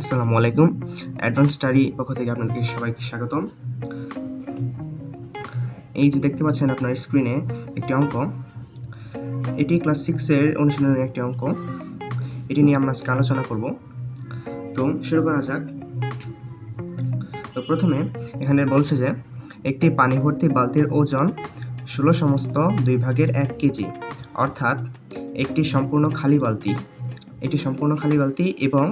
আসসালামু আলাইকুম। Advance study পক্ষ থেকে আপনাদেরকে সবাইকে স্বাগতম। এই যে দেখতে পাচ্ছেন আপনার স্ক্রিনে একটি অঙ্ক। এটি ক্লাস সিক্সের অনুশীলনের একটি অঙ্ক। এটি নিয়ে আমরা আজকে আলোচনা করব। তো শুরু করা যাক। তো প্রথমে এখানে বলছে যে, একটি পানি ভর্তি বালতির ওজন ষোলো সমস্ত দুই ভাগের এক কেজি। অর্থাৎ একটি সম্পূর্ণ খালি বালতি। এটি সম্পূর্ণ খালি বালতি এবং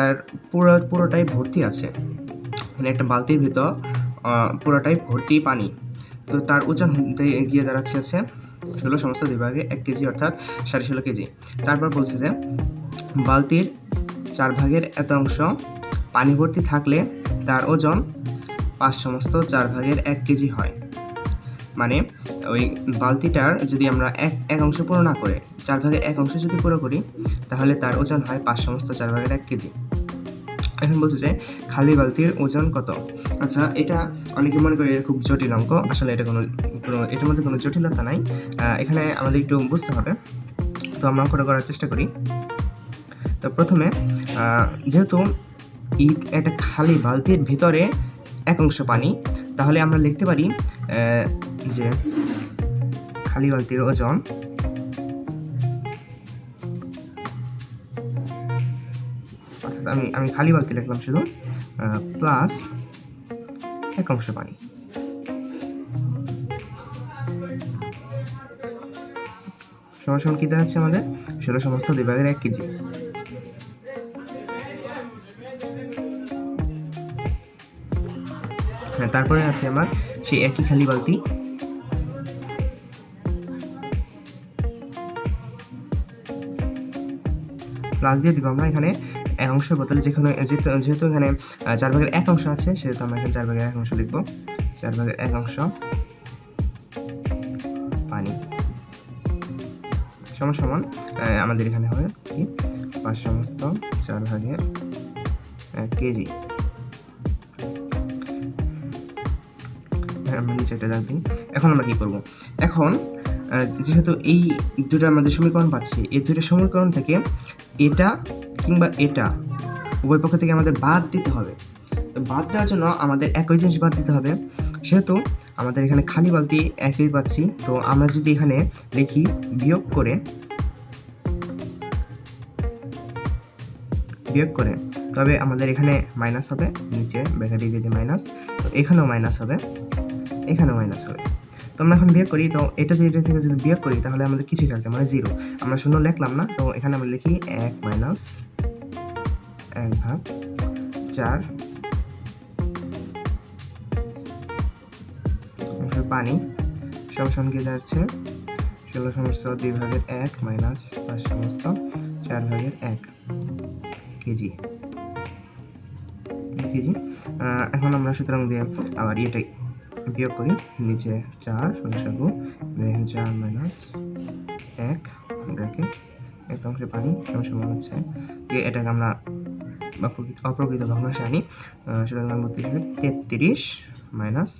তার পুরো, পুরোটাই ভর্তি আছে। মানে একটা বালতির ভিতর পুরোটাই ভর্তি পানি। তো তার ওজন গিয়ে দাঁড়াচ্ছে আছে ষোলো সমস্ত বিভাগে এক কেজি অর্থাৎ সাড়ে ষোলো কেজি। তারপর বলছে যে, বালতির চার ভাগের এত অংশ পানি ভর্তি থাকলে তার ওজন পাঁচ সমস্ত চার ভাগের এক কেজি হয়। মানে ওই বালতিটার যদি আমরা এক এক অংশ পুরো না করে, চার ভাগের এক অংশ যদি পুরো করি, তাহলে তার ওজন হয় পাঁচ সমস্ত চার ভাগের এক কেজি। এখন বলছে যে, খালি বালতির ওজন কত? আচ্ছা এটা অনেকে মনে করে খুব জটিল অঙ্ক, আসলে এটা কোনো কোনো, এটার মধ্যে কোনো জটিলতা নাই। এখানে আমাদের একটু বুঝতে হবে। তো আমরা অঙ্কটা করার চেষ্টা করি। তো প্রথমে যেহেতু এই একটা খালি বালতির ভিতরে এক অংশ পানি, তাহলে আমরা লিখতে পারি যে খালি বালতির ওজন। আমি আমি খালি বালতি লিখলাম শুধু প্লাস এক অংশ পানি। সমান কি দাঁড়াচ্ছে আমাদের? ষোলো সমস্ত দুই ভাগের এক কেজি। হ্যাঁ তারপরে আছে আমার সেই একই খালি বালতি। প্লাস দিয়ে দিব আমরা এখানে এক অংশের বদলে যেখানে যেহেতু এখানে চার ভাগের এক অংশ আছে সেহেতু আমরা এখানে চার ভাগের এক অংশ লিখব। চার ভাগের এক অংশ পানি। সমান সমান আমাদের এখানে হবে কি? পাঁচ সমস্ত চার ভাগের এক কেজি। হ্যাঁ, আমরা নিচে এখন আমরা কি করব? এখন যেহেতু এই দুটো আমাদের সমীকরণ পাচ্ছি এই দুটো সমীকরণ থেকে এটা কিংবা এটা উভয় পক্ষ থেকে আমাদের বাদ দিতে হবে। তো বাদ দেওয়ার জন্য আমাদের একই জিনিস বাদ দিতে হবে, সেহেতু আমাদের এখানে খালি বালতি একই পাচ্ছি। তো আমরা যদি এখানে লিখি বিয়োগ করে বিয়োগ করে, তবে আমাদের এখানে মাইনাস হবে, নিচে ব্র্যাকেটে দিয়ে দিয়ে মাইনাস তো এখানেও মাইনাস হবে, এখানেও মাইনাস হবে। আমরা এখন বিয়োগ করি, তো এটা দিয়ে এটা থেকে যদি বিয়োগ করি, তাহলে আমাদের কিছুই থাকছে মানে জিরো আমরা শূন্য লিখলাম না, তো এখানে আমরা লিখি এক মাইনাস এক ভাগ চার পানি সমান কি যাচ্ছে, ষোলো সমস্ত দুই ভাগের এক মাইনাস পাঁচ সমস্ত চার ভাগের এক কেজি। কেজি। এখন আমরা সুতরাং দিয়ে আবার এটাই বিয়োগ করি নিচে চার এখানে চার মাইনাস এক ব্র্যাকেট এক অংশে পানি সমান হচ্ছে দিয়ে এটাকে আমরা অপ্রকৃত অপ্রকৃত ভগ্নাংশে আনি আহ, সুতরাং আমরা বত্রিশ তেত্রিশ মাইনাস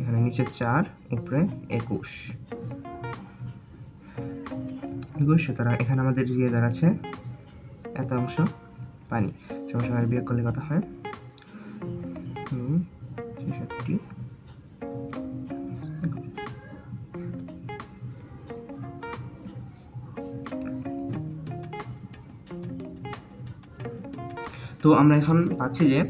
এখানে নিচে চার উপরে একুশ। একুশ সুতরাং এখানে আমাদের দিয়ে দাঁড়াচ্ছে এত অংশ পানি। সমান বিয়োগ করলে কত হয়? তো আমরা এখন পাচ্ছি যে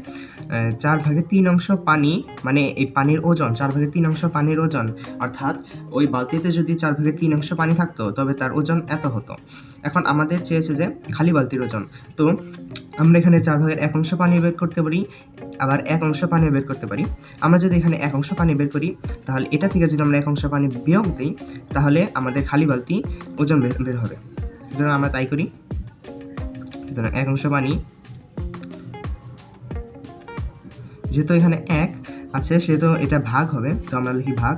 চার ভাগের তিন অংশ পানি মানে এই পানির ওজন, চার ভাগের তিন অংশ পানির ওজন, অর্থাৎ ওই বালতিতে যদি চার ভাগের তিন অংশ পানি থাকতো, তবে তার ওজন এত হতো। এখন আমাদের চেয়েছে যে, খালি বালতির ওজন। তো আমরা এখানে চার ভাগের এক অংশ পানি বের করতে পারি, আবার এক অংশ পানি বের করতে পারি। আমরা যদি এখানে এক অংশ পানি বের করি, তাহলে এটা থেকে যদি আমরা এক অংশ পানি বিয়োগ দিই, তাহলে আমাদের খালি বালতি ওজন বের হবে। সুতরাং আমরা তাই করি। সুতরাং এক অংশ পানি যেহেতু এখানে এক আছে, সেহেতু এটা ভাগ হবে। তো আমরা লিখি ভাগ।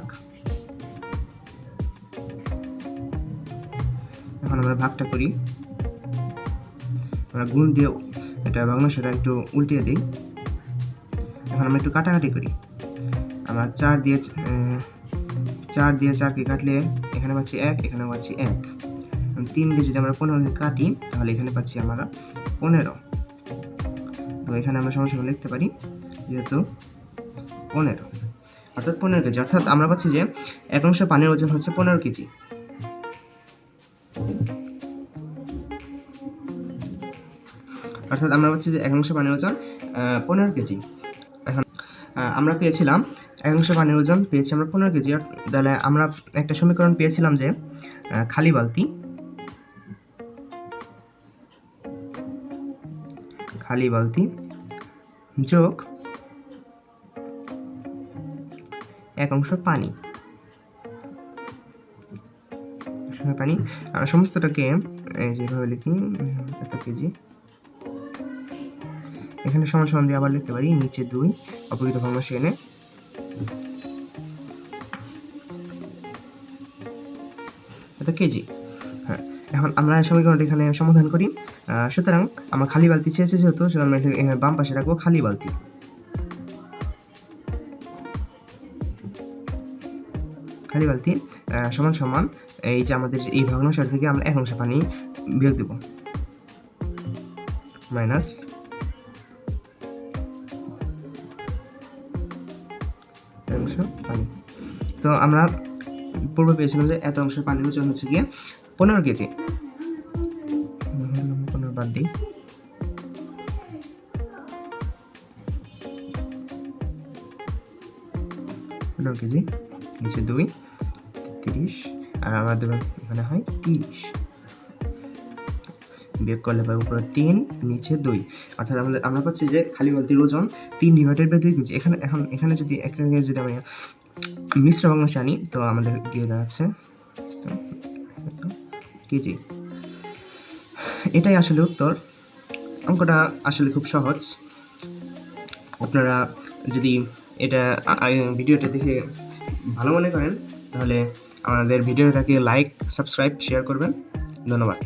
এখন আমরা ভাগটা করি। আমরা গুণ দিয়ে এটা সেটা একটু উল্টিয়ে দিই। এখন আমরা একটু কাটাকাটি করি। আমরা চার দিয়ে চার দিয়ে চারকে কাটলে এখানে পাচ্ছি এক, এখানে পাচ্ছি এক। তিন দিয়ে যদি আমরা পনেরোকে কাটি, তাহলে এখানে পাচ্ছি আমরা পনেরো। তো এখানে আমরা সমান লিখতে পারি যেহেতু পনেরো। অর্থাৎ পনেরো কেজি। অর্থাৎ আমরা পাচ্ছি যে এক অংশ পানির ওজন হচ্ছে পনেরো কেজি। অর্থাৎ আমরা পাচ্ছি যে এক অংশ পানির ওজন পনেরো কেজি। এখন আমরা পেয়েছিলাম এক অংশ পানির ওজন, পেয়েছি আমরা পনেরো কেজি। তাহলে আমরা একটা সমীকরণ পেয়েছিলাম যে খালি বালতি। খালি বালতি যোগ এক অংশ পানি। পানি। সমস্তটাকে যেভাবে লিখি, এত কেজি। এখানে সমান সমান দিয়ে আবার লিখতে পারি, নিচে দুই অপকৃত ভগ্নাংশ এনে এত কেজি। হ্যাঁ এখন আমরা সমীকরণটা এখানে সমাধান করি। সুতরাং আমরা খালি বালতি চেয়েছি যেহেতু আমরা বাম পাশে রাখব খালি বালতি। খালি বালতি সমান সমান এই যে আমাদের এই ভগ্নাংশ থেকে আমরা এক অংশ পানি বিয়োগ দেব। মাইনাস অংশ পানি। তো আমরা পূর্বে পেয়েছিলাম যে এত অংশের পানির ওজন হচ্ছে গিয়ে পনেরো কেজি। পনেরো বাদ দিই। পনেরো কেজি দুই। তিরিশ আর আমাদের এখানে হয় তিরিশ। বিয়োগ করলে পাই উপরে তিন, নিচে দুই। অর্থাৎ আমাদের আমরা পাচ্ছি যে খালি বালতির ওজন তিন ডিভাইডেড বাই দুই কেজি এখানে এখন এখানে যদি এখানে যদি আমি মিশ্র ভগ্নাংশ আনি তো আমাদের দিয়ে দাঁড়াচ্ছে কেজি। এটাই আসলে উত্তর। অঙ্কটা আসলে খুব সহজ। আপনারা যদি এটা ভিডিওটা দেখে ভালো মনে করেন, তাহলে আমাদের ভিডিওটাকে লাইক সাবস্ক্রাইব শেয়ার করবেন। ধন্যবাদ।